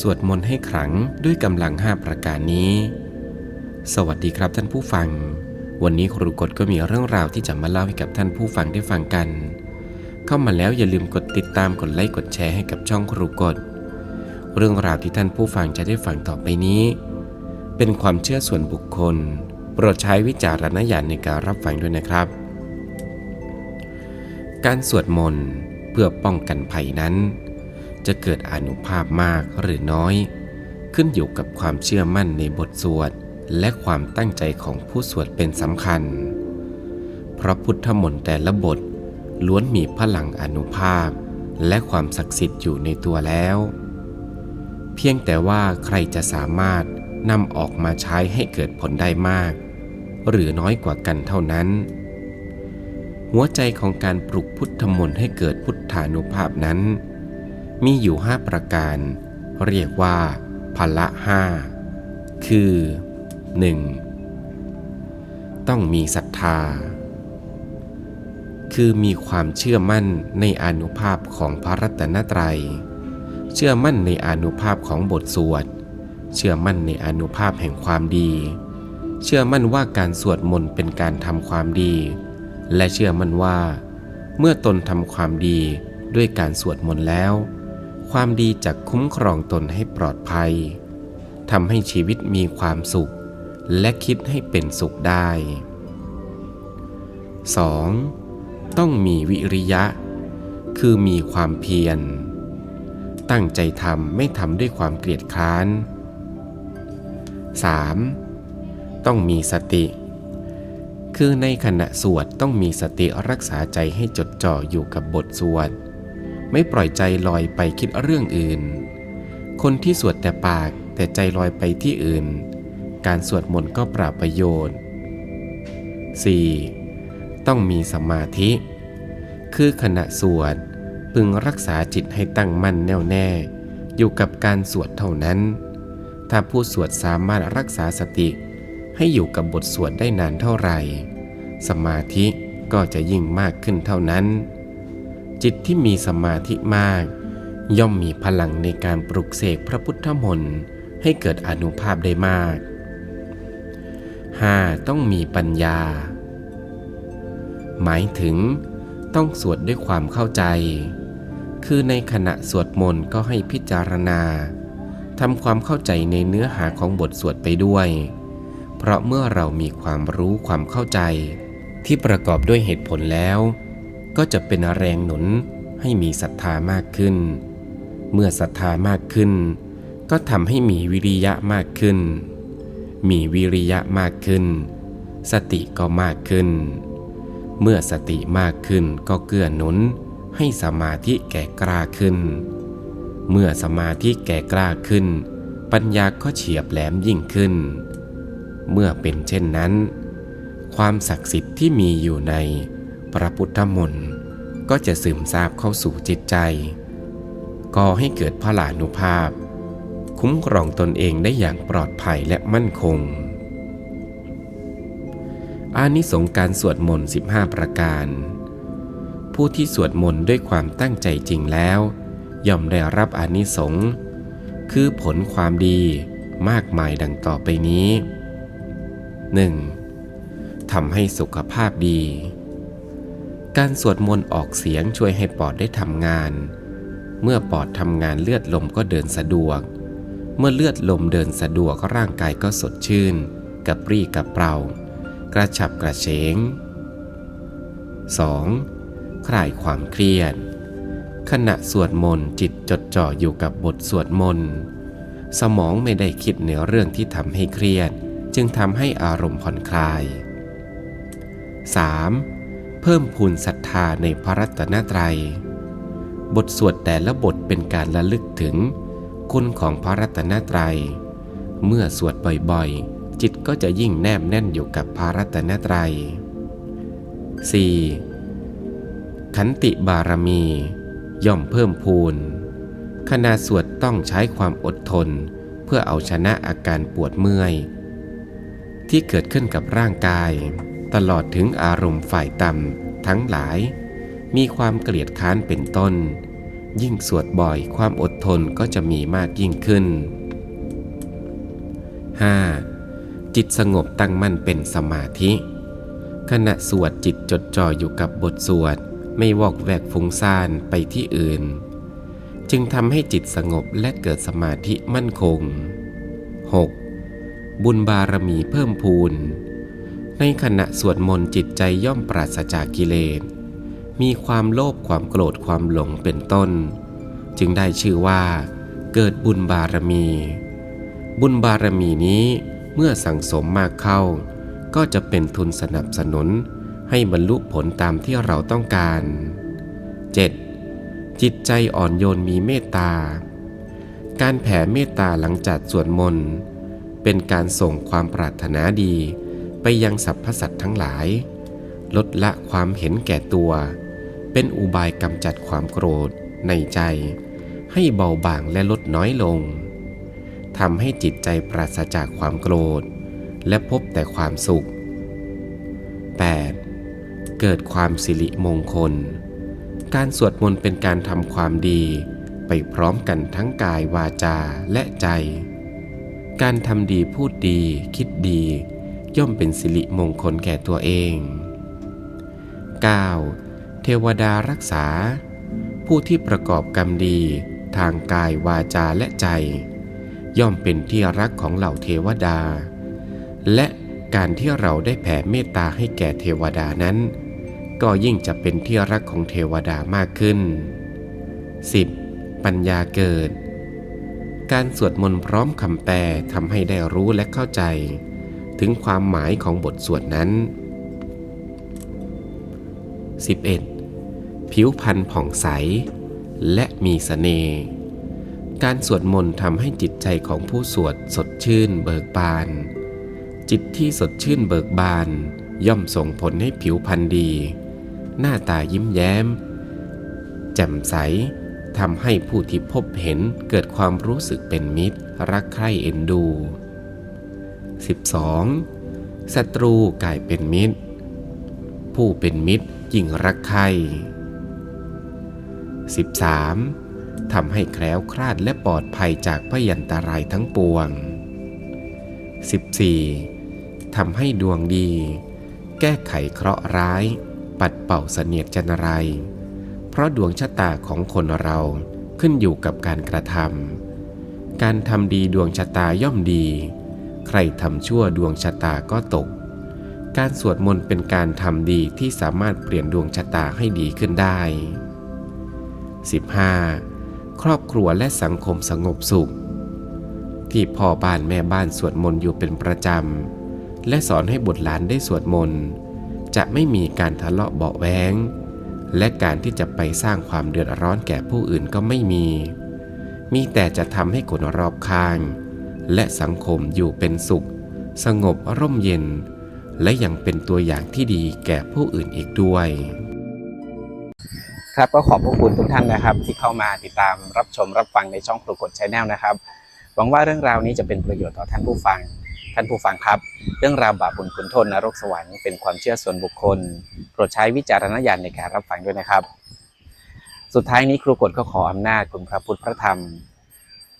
สวดมนต์ให้ขลังด้วยกำลังห้าประการนี้ สวัสดีครับท่านผู้ฟัง วันนี้ครูกฎก็มีเรื่องราวที่จะมาเล่าให้กับท่านผู้ฟังได้ฟังกัน เข้ามาแล้วอย่าลืมกดติดตามกดไลค์กดแชร์ให้กับช่องครูกฎเรื่องราวที่ท่านผู้ฟังจะได้ฟังต่อไปนี้ เป็นความเชื่อส่วนบุคคล โปรดใช้วิจารณญาณในการรับฟังด้วยนะครับ การสวดมนต์เพื่อป้องกันภัยนั้น จะเกิดอนุภาพมากหรือน้อย ขึ้นอยู่กับความเชื่อมั่นในบทสวด และความตั้งใจของผู้สวดเป็นสำคัญ เพราะพุทธมนต์แต่ละบทล้วนมีพลังอนุภาพ และความศักดิ์สิทธิ์อยู่ในตัวแล้ว เพียงแต่ว่าใครจะสามารถนำออกมาใช้ให้เกิดผลได้มาก หรือน้อยกว่ากันเท่านั้น หัวใจของการปลุกพุทธมนต์ให้เกิดพุทธานุภาพนั้น มีอยู่ห้าประการ เรียกว่าพละห้าคือ 1. ต้องมีศรัทธา คือมีความเชื่อมั่นในอนุภาพของพระรัตนตรัย เชื่อมั่นในอนุภาพของบทสวด เชื่อมั่นในอนุภาพแห่งความดี เชื่อมั่นว่าการสวดมนต์เป็นการทำความดี และเชื่อมั่นว่า เมื่อตนทำความดีด้วยการสวดมนต์แล้ว ความดีจะคุ้มครองตนให้ปลอดภัยทำให้ชีวิตมีความสุข และคิดให้เป็นสุขได้ 2. ต้องมีวิริยะ คือมีความเพียร ตั้งใจทำไม่ทำด้วยความเกลียดคร้าน 3. ต้องมีสติ คือในขณะสวดต้องมีสติรักษาใจให้จดจ่ออยู่กับบทสวด ไม่ปล่อยใจลอยไปคิดเรื่องอื่น คนที่สวดแต่ปากแต่ใจลอยไปที่อื่น การสวดมนต์ก็ปราบประโยชน์ 4. ต้องมีสมาธิ คือขณะสวดพึงรักษาจิตให้ตั้งมั่นแน่วแน่ อยู่กับการสวดเท่านั้น ถ้าผู้สวดสามารถรักษาสติ ให้อยู่กับบทสวดได้นานเท่าไหร่ สมาธิก็จะยิ่งมากขึ้นเท่านั้น จิตที่มีสมาธิมาก ย่อมมีพลังในการปลุกเสกพระพุทธมนต์ให้เกิดอนุภาพได้มาก 5. ต้องมีปัญญา หมายถึง ต้องสวดด้วยความเข้าใจ คือในขณะสวดมนต์ก็ให้พิจารณาทำความเข้าใจในเนื้อหาของบทสวดไปด้วย เพราะเมื่อเรามีความรู้ความเข้าใจ ที่ประกอบด้วยเหตุผลแล้ว ก็จะเป็นแรงหนุนให้มีศรัทธามากขึ้น เมื่อศรัทธามากขึ้น ก็ทำให้มีวิริยะมากขึ้น มีวิริยะมากขึ้น สติก็มากขึ้น เมื่อสติมากขึ้นก็เกื้อหนุนให้สมาธิแก่กล้าขึ้น เมื่อสมาธิแก่กล้าขึ้น ปัญญาก็เฉียบแหลมยิ่งขึ้น เมื่อเป็นเช่นนั้น ความศักดิ์สิทธิ์ที่มีอยู่ใน พระพุทธมนต์ก็จะซึมซาบเข้าสู่จิตใจ ก่อให้เกิดพลานุภาพ คุ้มครองตนเองได้อย่างปลอดภัยและมั่นคง อานิสงส์การสวดมนต์ 15 ประการ ผู้ที่สวดมนต์ด้วยความตั้งใจจริงแล้ว ย่อมได้รับอานิสงส์คือผลความดีมากมายดังต่อไปนี้ 1. ทำให้สุขภาพดี การสวดมนต์ออกเสียงช่วยให้ปอดได้ทำงาน เมื่อปอดทำงานเลือดลมก็เดินสะดวก เมื่อเลือดลมเดินสะดวกร่างกายก็สดชื่น กระปรี้กระเปร่ากระฉับกระเฉง 2. คลายความเครียด ขณะสวดมนต์จิตจดจ่ออยู่กับบทสวดมนต์ สมองไม่ได้คิดในเรื่องที่ทำให้เครียด จึงทำให้อารมณ์ผ่อนคลาย 3. เพิ่มพูนศรัทธาในพระรัตนตรัย บทสวดแต่ละบทเป็นการระลึกถึง คุณของพระรัตนตรัย เมื่อสวดบ่อยๆ จิตก็จะยิ่งแนบแน่นอยู่กับพระรัตนตรัย 4. ขันติบารมี ย่อมเพิ่มพูนขณะสวดต้องใช้ความอดทน เพื่อเอาชนะอาการปวดเมื่อย ที่เกิดขึ้นกับร่างกาย ตลอดถึงอารมณ์ฝ่ายต่ำทั้งหลาย มีความเกลียดค้านเป็นต้น ยิ่งสวดบ่อยความอดทนก็จะมีมากยิ่งขึ้น 5. จิตสงบตั้งมั่นเป็นสมาธิ ขณะสวดจิตจดจ่ออยู่กับบทสวด ไม่วอกแวกฟุ้งซ่านไปที่อื่น จึงทำให้จิตสงบและเกิดสมาธิมั่นคง 6. บุญบารมีเพิ่มพูน ในขณะสวดมนต์จิตใจย่อมปราศจากกิเลส มีความโลภความโกรธความหลงเป็นต้น จึงได้ชื่อว่า เกิดบุญบารมี บุญบารมีนี้เมื่อสั่งสมมากเข้า ก็จะเป็นทุนสนับสนุนให้บรรลุผลตามที่เราต้องการ 7. จิตใจอ่อนโยนมีเมตตา การแผ่เมตตาหลังจากสวดมนต์เป็นการส่งความปรารถนาดี ไปยังสรรพสัตว์ทั้งหลาย ลดละความเห็นแก่ตัว เป็นอุบายกำจัดความโกรธในใจ ให้เบาบางและลดน้อยลงทำให้จิตใจปราศจากความโกรธ และพบแต่ความสุข 8. เกิดความสิริมงคล การสวดมนต์เป็นการทำความดี ไปพร้อมกันทั้งกายวาจาและใจ การทำดีพูดดี คิดดี ย่อมเป็นสิริมงคลแก่ตัวเอง 9. เทวดารักษา ผู้ที่ประกอบกรรมดีทางกายวาจาและใจ ย่อมเป็นที่รักของเหล่าเทวดา และการที่เราได้แผ่เมตตาให้แก่เทวดานั้น ก็ยิ่งจะเป็นที่รักของเทวดามากขึ้น 10. ปัญญาเกิด การสวดมนต์พร้อมคำแปลทำให้ได้รู้และเข้าใจ ถึงความหมายของบทสวดนั้น 11. ผิวพรรณผ่องใส และมีสเสน่ห์การสวดมนต์ทำให้จิตใจของผู้สวดสดชื่นเบิกบาน จิตที่สดชื่นเบิกบาน ย่อมส่งผลให้ผิวพรรณดี หน้าตายิ้มแย้ม แจ่มใสทำให้ผู้ที่พบเห็นเกิดความรู้สึกเป็นมิตร รักใคร่เอ็นดู 12. ศัตรูกลายเป็นมิตร ผู้เป็นมิตรยิ่งรักใคร่ 13. ทำให้แคล้วคลาดและปลอดภัยจากพยันตรายทั้งปวง 14. ทำให้ดวงดี แก้ไขเคราะห์ร้าย ปัดเป่าเสนียดจันไร เพราะดวงชะตาของคนเราขึ้นอยู่กับการกระทำการทำดีดวงชะตาย่อมดี ใครทำชั่วดวงชะตาก็ตก การสวดมนต์เป็นการทำดีที่สามารถเปลี่ยนดวงชะตาให้ดีขึ้นได้ 15. ครอบครัวและสังคมสงบสุข ที่พ่อบ้านแม่บ้านสวดมนต์อยู่เป็นประจำ และสอนให้บุตรหลานได้สวดมนต์ จะไม่มีการทะเลาะเบาแวงและการที่จะไปสร้างความเดือดร้อนแก่ผู้อื่นก็ไม่มี มีแต่จะทำให้คนรอบข้าง และสังคมอยู่เป็นสุข สงบร่มเย็น และยังเป็นตัวอย่างที่ดีแก่ผู้อื่นอีกด้วย ครับก็ขอบพระคุณทุกท่านนะครับ ที่เข้ามาติดตามรับชมรับฟังในช่องปรากฏชแนลนะครับ หวังว่าเรื่องราวนี้จะเป็นประโยชน์ต่อท่านผู้ฟัง ท่านผู้ฟังครับ เรื่องราวบาปบุญคุณโทษนรกสวรรค์เป็นความเชื่อส่วนบุคคล โปรดใช้วิจารณญาณในการรับฟังด้วยนะครับ สุดท้ายนี้ครูกฎก็ขออำนาจคุณพระพุทธพระธรรม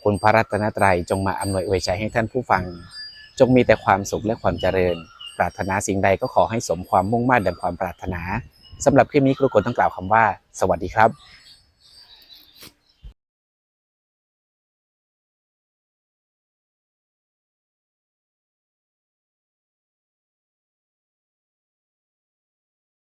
คุณพระรัตนตรัยจงมาอำนวยอวยใจให้ท่านผู้ฟัง จงมีแต่ความสุขและความเจริญ ปรารถนาสิ่งใดก็ขอให้สมความมุ่งมั่นดังความปรารถนาสำหรับคลิปนี้ครูกลต้องกล่าวคำว่า สวัสดีครับ